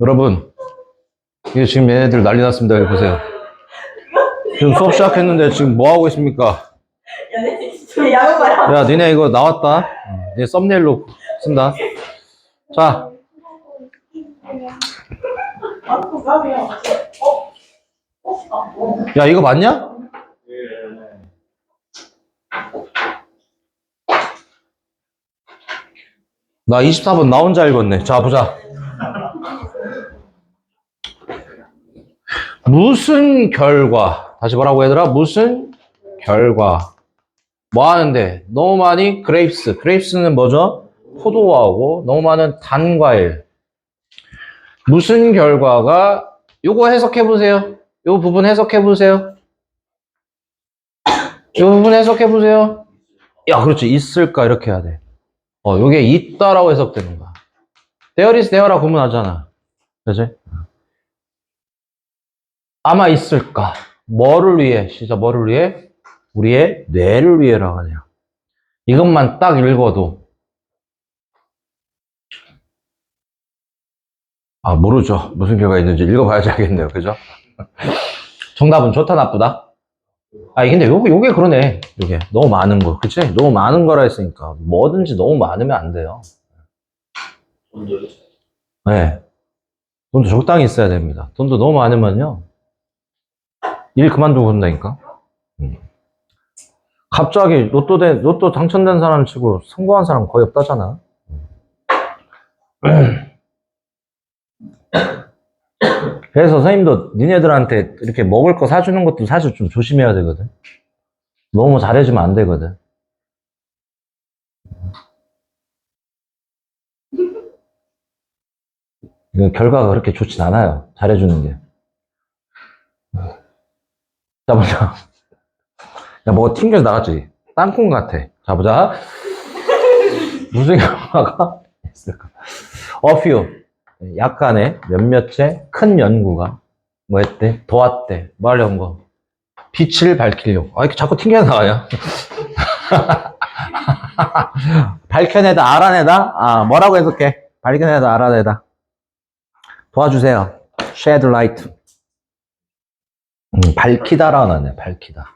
여러분, 이게 지금 얘네들 난리 났습니다. 여기 보세요. 지금 수업 시작했는데 지금 뭐 하고 있습니까? 야, 니네 이거 나왔다. 어, 얘 썸네일로 쓴다. 자? 야, 이거 맞냐? 나 24번 나 혼자 읽었네. 자, 보자. 무슨 결과? 다시 뭐라고 얘들아? 무슨 결과? 뭐 하는데? 너무 많이 그레이프스. 그레이프스는 뭐죠? 포도하고 너무 많은 단과일. 무슨 결과가 요거 해석해 보세요. 요 부분 해석해 보세요. 요 부분 해석해 보세요. 야, 그렇지. 있을까 이렇게 해야 돼. 어, 요게 있다라고 해석되는 거야. There is there라 구문하잖아. 그지? 아마 있을까? 뭐를 위해? 진짜 뭐를 위해? 우리의 뇌를 위해라고 하네요. 이것만 딱 읽어도 아 모르죠. 무슨 결과가 있는지 읽어봐야지 알겠네요. 그죠? 정답은 좋다 나쁘다? 아 근데 요게 요게 그러네. 요게 너무 많은 거, 그치? 너무 많은 거라 했으니까 뭐든지 너무 많으면 안 돼요. 네. 돈도 적당히 있어야 됩니다. 돈도 너무 많으면요. 일 그만두고 그런다니까. 음. 갑자기 로또 된, 로또 당첨된 사람 치고 성공한 사람 거의 없다잖아. 그래서 선생님도 니네들한테 이렇게 먹을 거 사주는 것도 사실 좀 조심해야 되거든. 너무 잘해주면 안 되거든. 이거 결과가 그렇게 좋진 않아요. 잘해주는 게. 자, 보자. 야, 뭐가 튕겨서 나갔지? 땅콩 같아. 자, 보자. 무슨 결과가 있을까? A few. 약간의 몇몇의 큰 연구가 뭐 했대? 도왔대. 뭐 하려는 거? 빛을 밝히려고. 아, 이렇게 자꾸 튕겨 나와요. 밝혀내다, 알아내다? 아, 뭐라고 해석해? 발견해다, 알아내다. 도와주세요. shed light. 음, 밝히다라고 나네, 밝히다.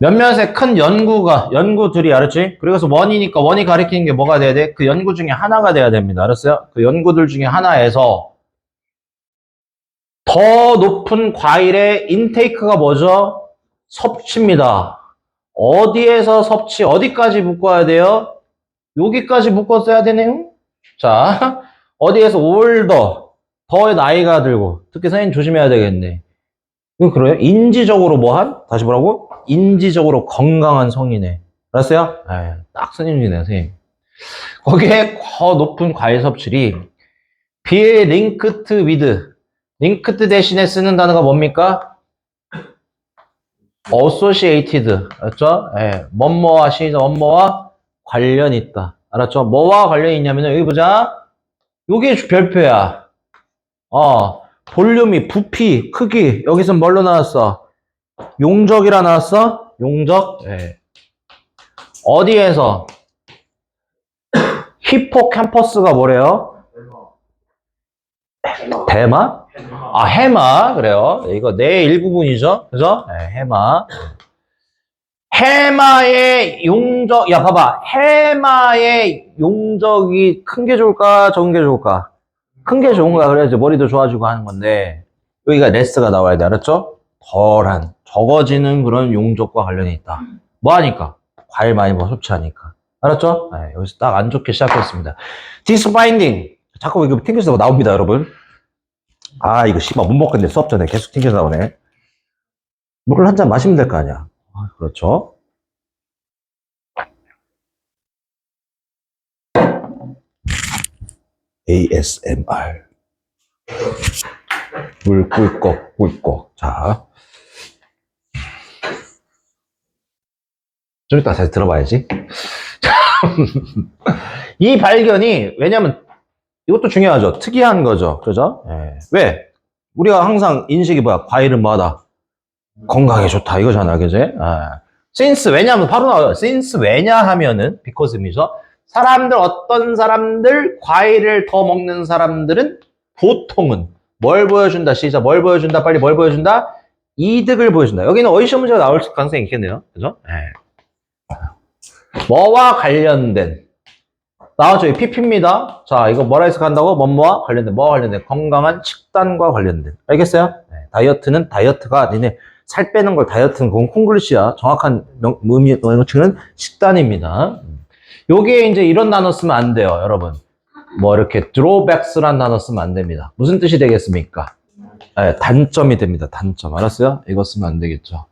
몇몇의 큰 연구가, 연구들이 알았지? 그래서 원이니까 원이 가리키는 게 뭐가 돼야 돼? 그 연구 중에 하나가 돼야 됩니다. 알았어요? 그 연구들 중에 하나에서 더 높은 과일의 인테이크가 뭐죠? 섭취입니다. 어디에서 섭취, 어디까지 묶어야 돼요? 여기까지 묶어 써야 되네요? 자, 어디에서 올더, 더의 나이가 들고, 특히 선생님 조심해야 되겠네. 이거 그래요? 인지적으로 뭐한? 다시 뭐라고? 인지적으로 건강한 성인에. 알았어요? 에이, 딱 선생님이네, 선생님. 거기에 더 높은 과일 섭취리, be linked with. linked 대신에 쓰는 단어가 뭡니까? associated. 알았죠? 예, 뭐뭐와 시작, 뭐뭐와 관련 있다. 알았죠? 뭐와 관련이 있냐면, 여기 보자. 요게 별표야. 어, 볼륨이, 부피, 크기, 여기서 뭘로 나왔어? 용적이라 나왔어? 용적? 예. 어디에서? 히포캠퍼스가 뭐래요? 대마? 아, 해마. 그래요. 이거 내 일부분이죠. 그죠? 네, 해마. 해마의 용적, 야, 봐봐. 해마의 용적이 큰 게 좋을까? 적은 게 좋을까? 큰 게 좋은 거야. 그래야지 머리도 좋아지고 하는 건데, 여기가 레스가 나와야 돼. 알았죠? 덜한, 적어지는 그런 용적과 관련이 있다. 뭐 하니까? 과일 많이 뭐 섭취하니까. 알았죠? 네, 여기서 딱 안 좋게 시작했습니다. 디스파인딩. 자꾸 이거 튕겨서 나옵니다, 여러분. 아, 이거 씨발 못 먹겠네. 수업 전에 계속 튕겨서 나오네. 물을 한 잔 마시면 될 거 아니야. 아, 그렇죠. ASMR. 물 꿀꺽, 꿀꺽. 자. 좀 이따 다시 들어봐야지. 이 발견이, 왜냐면, 이것도 중요하죠. 특이한 거죠. 그죠? 예. 왜? 우리가 항상 인식이 뭐야? 과일은 뭐하다? 건강에 좋다 이거잖아, 그지? 아. since 왜냐하면 바로 나와요. since 왜냐 하면은 because이죠. 사람들 어떤 사람들 과일을 더 먹는 사람들은 보통은 뭘 보여준다 시작 뭘 보여준다 빨리 뭘 보여준다 이득을 보여준다. 여기는 어휘 시험 문제가 나올 가능성이 있겠네요, 그죠? 예. 뭐와 관련된 나왔죠? 이 PP입니다. 자, 이거 뭐라 해서 간다고? 뭐뭐와 관련된, 뭐와 관련된? 건강한 식단과 관련된. 알겠어요? 네, 다이어트는 다이어트가 니네 살 빼는 걸 다이어트는 그건 콩글리시야. 정확한 명- 의미, 명칭은 식단입니다. 여기에 이제 이런 단어 쓰면 안 돼요, 여러분. 뭐 이렇게 drawbacks란 단어 쓰면 안 됩니다. 무슨 뜻이 되겠습니까? 네, 단점이 됩니다. 단점. 알았어요? 이거 쓰면 안 되겠죠.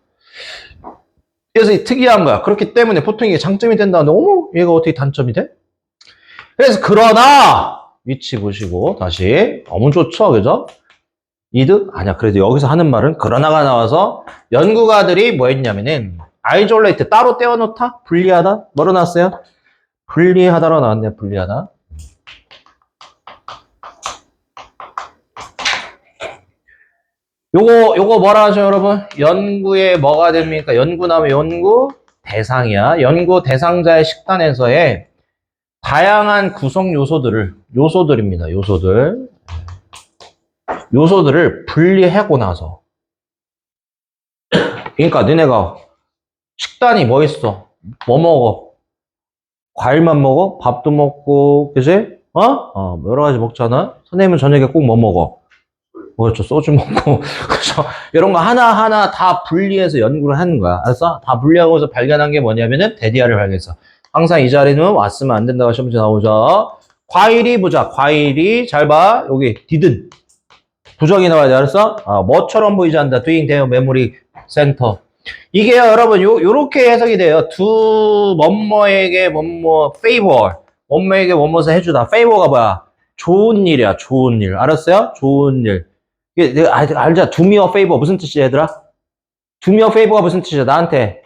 그래서 이 특이한 거야. 그렇기 때문에 보통 이게 장점이 된다는데, 어머, 얘가 어떻게 단점이 돼? 그래서 그러나 위치 보시고 다시 너무 좋죠, 그죠? 이득 아니야. 그래도 여기서 하는 말은 그러나가 나와서 연구가들이 뭐 했냐면은 아이졸레이트 따로 떼어놓다, 분리하다, 뭐로 나왔어요? 분리하다로 나왔네요. 분리하다. 요거 요거 뭐라 하죠, 여러분? 연구에 뭐가 됩니까? 연구 나면 연구 대상이야. 연구 대상자의 식단에서의 다양한 구성 요소들을 요소들입니다. 요소들 요소들을 분리하고 나서 그러니까 너네가 식단이 뭐 있어? 뭐 먹어? 과일만 먹어? 밥도 먹고 그지? 어? 어 여러 가지 먹잖아. 선생님은 저녁에 꼭 뭐 먹어? 뭐죠? 소주 먹고 그죠? 이런 거 하나 하나 다 분리해서 연구를 하는 거야. 알았어? 다 분리하고서 발견한 게 뭐냐면은 데디아를 발견했어. 항상 이 자리는 왔으면 안 된다고 시험 문제 나오죠. 과일이 보자. 과일이 잘 봐. 여기 디든 부정이 나와야 돼. 알았어? 아, 뭐처럼 보이지 않는다. doing their memory center. 이게요, 여러분, 요, 요렇게 해석이 돼요. 두 뭐뭐에게 뭐뭐 favor. 뭐뭐에게 뭐뭐를 해주다. favor가 뭐야? 좋은 일이야. 좋은 일. 알았어요? 좋은 일. 이게 내가 알, 알자. do me a favor. 무슨 뜻이야, 얘들아? do me a favor가 무슨 뜻이야? 나한테.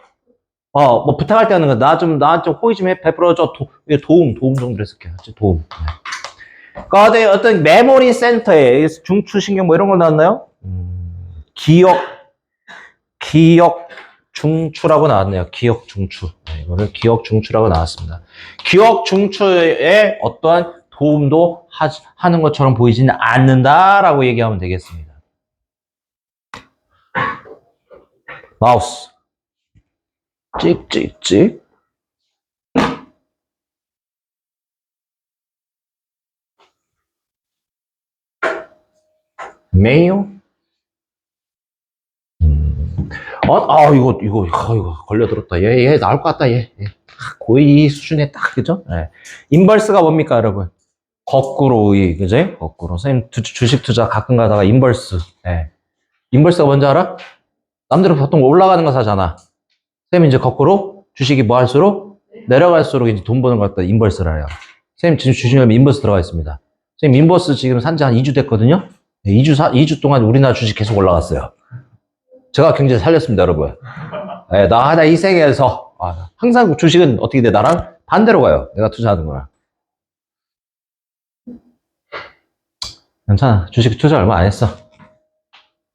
어, 뭐 부탁할 때 하는 거. 나 좀, 나한테 좀 호의 좀 해, 베풀어 줘. 도, 이게 도움, 도움 정도. 그치? 도움. 네. 그 어떤 메모리 센터에 중추신경 뭐 이런 거 나왔나요? 음, 기억, 기억 중추라고 나왔네요. 기억 중추. 네, 이거를 기억 중추라고 나왔습니다. 기억 중추에 어떠한 도움도 하, 하는 것처럼 보이지는 않는다라고 얘기하면 되겠습니다. 마우스. 찍찍찍. 메요? 어, 아, 이거, 이거, 아, 이거, 걸려들었다. 얘, 얘, 나올 것 같다, 얘. 얘. 거의 이 수준에 딱, 그죠? 예. 인벌스가 뭡니까, 여러분? 거꾸로의, 그지? 거꾸로. 선생님, 주, 주식 투자 가끔 가다가 인벌스. 예. 인벌스가 뭔지 알아? 남들은 보통 올라가는 거 사잖아. 선생님, 이제 거꾸로 주식이 뭐 할수록 내려갈수록 이제 돈 버는 것 같다. 인벌스라 해요. 선생님, 지금 주식하면 인버스 들어가 있습니다. 선생님, 인버스 지금 산지 한 2주 됐거든요? 2주, 사, 2주 동안 우리나라 주식 계속 올라갔어요. 제가 경제 살렸습니다, 여러분. 예, 나 하나 이 세계에서, 아, 항상 주식은 어떻게 돼? 나랑 반대로 가요. 내가 투자하는 거랑. 괜찮아. 주식 투자 얼마 안 했어.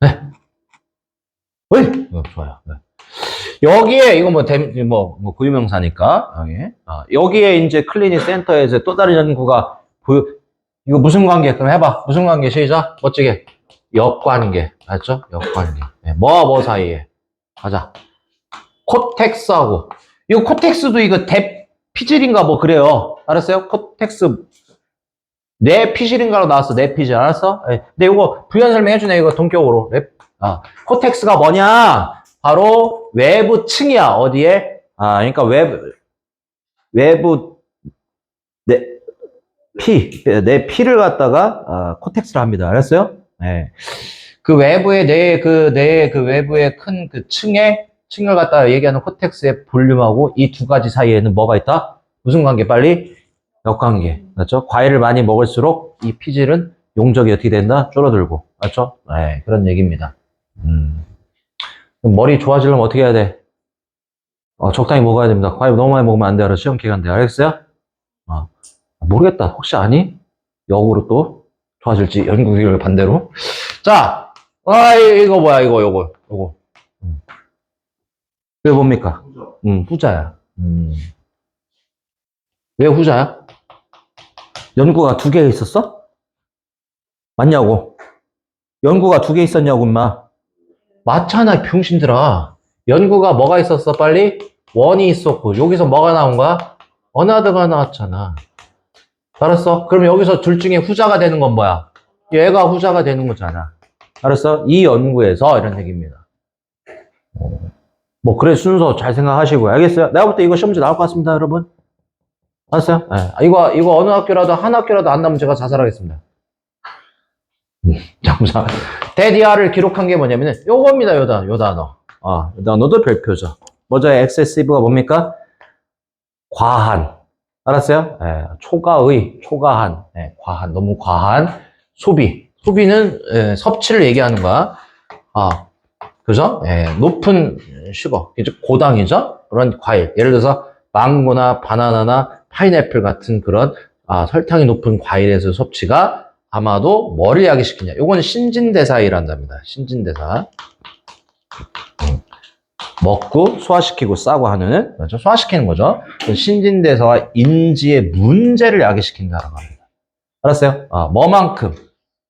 네. 어이! 어, 좋아요. 네. 여기에, 이거 뭐, 대, 뭐, 뭐, 고유명사니까, 여기. 아, 여기에 이제 클리닉 센터에서 또 다른 연구가 보여, 이거 무슨 관계? 그럼 해봐. 무슨 관계? 시작. 멋지게. 역관계. 알죠? 역관계. 네, 뭐와 뭐 사이에. 가자. 코텍스하고. 이거 코텍스도 이거 대피질인가 뭐 그래요. 알았어요? 코텍스. 내 피질인가로 나왔어. 내 피질. 알았어? 네. 근데 이거 부연 설명해주네. 이거 동격으로. 랩. 아. 코텍스가 뭐냐? 바로 외부 층이야. 어디에? 아, 그러니까 외부, 외부, 내, 피, 내 피를 갖다가 아, 코텍스를 합니다. 알았어요? 네. 그 외부의 내그내그 외부의 큰 그 층에 층을 갖다가 얘기하는 코텍스의 볼륨하고 이 두 가지 사이에는 뭐가 있다? 무슨 관계? 빨리 역관계. 맞죠? 과일을 많이 먹을수록 이 피질은 용적이 어떻게 된다? 줄어들고. 맞죠? 네, 그런 얘기입니다. 음. 머리 좋아지려면 어떻게 해야 돼? 어, 적당히 먹어야 됩니다. 과일 너무 많이 먹으면 안 돼요. 시험 기간 때. 알겠어요? 어. 모르겠다. 혹시 아니? 역으로 또 좋아질지 연구 결과 반대로. 자, 아 이거 뭐야 이거 요거 요거 음. 왜 뭡니까? 음, 후자야. 음. 왜 후자야? 연구가 두 개 있었어? 맞냐고? 연구가 두 개 있었냐고, 임마. 맞잖아, 이 병신들아. 연구가 뭐가 있었어, 빨리? 원이 있었고, 여기서 뭐가 나온 거야? 어나더가 나왔잖아. 알았어? 그럼 여기서 둘 중에 후자가 되는 건 뭐야? 얘가 후자가 되는 거잖아. 알았어? 이 연구에서 이런 얘기입니다. 어, 뭐, 그래, 순서 잘 생각하시고요. 알겠어요? 내가 볼 때 이거 시험 문제 나올 것 같습니다, 여러분. 알았어요? 예. 이거, 이거 어느 학교라도, 한 학교라도 안 나오면 제가 자살하겠습니다. 음, 잠시만. 데디아를 기록한 게 뭐냐면은, 요겁니다, 요 단어, 요 단어. 아, 요 단어도 별표죠. 먼저 excessive가 뭡니까? 과한. 알았어요? 예, 초과의, 초과한, 예, 과한, 너무 과한 소비. 소비는 예, 섭취를 얘기하는 거야. 아, 그죠? 예, 높은 슈거, 고당이죠? 그런 과일. 예를 들어서 망고나 바나나나 파인애플 같은 그런 아, 설탕이 높은 과일에서 섭취가 아마도 뭐를 야기시키냐. 요건 신진대사이란답니다. 신진대사. 음. 먹고 소화시키고 싸고 하는 그렇죠? 소화시키는 거죠. 그 신진대사와 인지의 문제를 야기시킨다라고 합니다. 알았어요? 아, 뭐만큼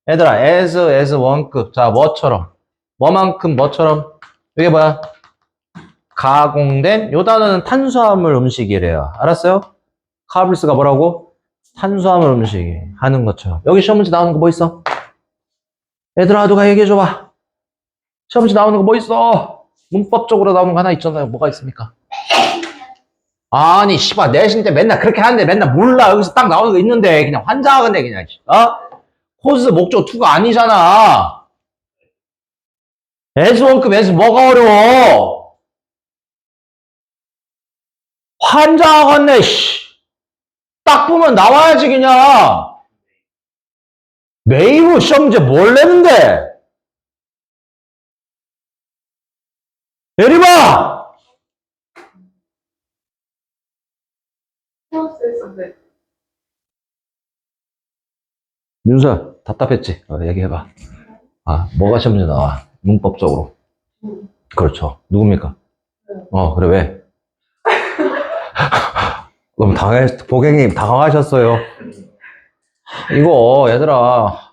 얘들아 as as 원급 자 뭐처럼 뭐만큼 뭐처럼 이게 뭐야? 가공된 요 단어는 탄수화물 음식이래요. 알았어요? 카블스가 뭐라고? 탄수화물 음식이 하는 것처럼 여기 시험 문제 나오는 거 뭐 있어? 얘들아 누가 얘기해 줘봐. 시험 문제 나오는 거 뭐 있어? 문법적으로 나오는 거 하나 있잖아요. 뭐가 있습니까? 아니, 씨발, 내신 때 맨날 그렇게 하는데 맨날 몰라. 여기서 딱 나오는 거 있는데, 그냥 환장하겠네, 그냥. 씨. 어? 코스 목적 2가 아니잖아. S1급 S 뭐가 어려워? 환장하겠네, 씨. 딱 보면 나와야지, 그냥. 메이브 시험 문제 뭘 내는데? 예림아! 윤수야, 답답했지? 어, 얘기해봐. 아, 뭐가 시험 문제 나와? 문법적으로. 그렇죠. 누굽니까? 어, 그래, 왜? 너무 당해, 고객님, 당황하셨어요. 이거, 얘들아.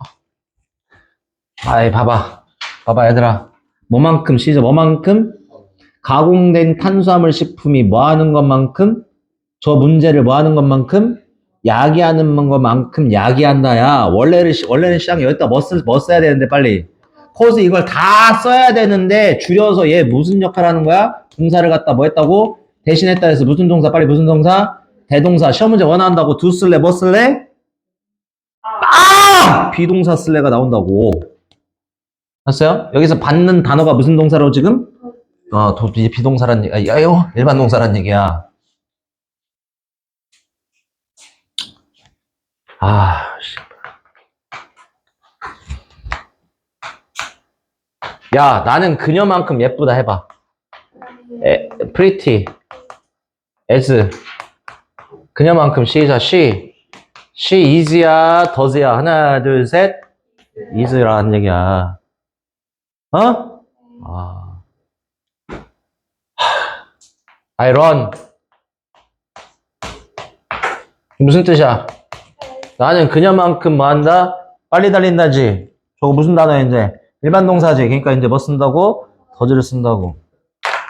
아이, 봐봐. 봐봐, 얘들아. 뭐만큼, 시죠? 뭐만큼? 가공된 탄수화물 식품이 뭐 하는 것만큼? 저 문제를 뭐 하는 것만큼? 야기하는 것만큼 야기한다야. 원래는, 시- 원래는 시장에 여기다 뭐, 쓰, 뭐 써야 되는데, 빨리. 코스 이걸 다 써야 되는데, 줄여서 얘 무슨 역할 하는 거야? 동사를 갖다 뭐 했다고? 대신했다 해서 무슨 동사, 빨리 무슨 동사? 대동사. 시험 문제 원한다고 두 쓸래, 뭐 쓸래? 아! 비동사 쓸래가 나온다고. 봤어요? 여기서 받는 단어가 무슨 동사로 지금? 어, 도, 비- 비동사란 얘기, 아, 요 일반 동사란 얘기야. 아, 씨. 야, 나는 그녀만큼 예쁘다 해봐. 에, pretty, as. 그녀만큼 시작, she. she is야, does야. 하나, 둘, 셋. is라는 얘기야. 어? 아. I run. 무슨 뜻이야? 나는 그녀만큼 뭐 한다? 빨리 달린다지. 저거 무슨 단어인데? 일반 동사지. 그러니까 이제 뭐 쓴다고? 더즈를 쓴다고.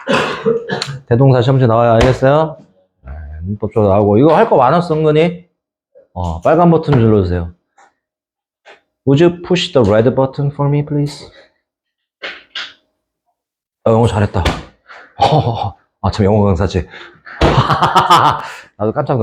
대동사 시험지 나와요. 알겠어요? 네, 문법적으로 나오고. 이거 할 거 많았어, 은근히. 어, 빨간 버튼 눌러주세요. Would you push the red button for me, please? 어, 영어 잘했다. 아, 참 영어 강사지. 나도 깜짝 놀랐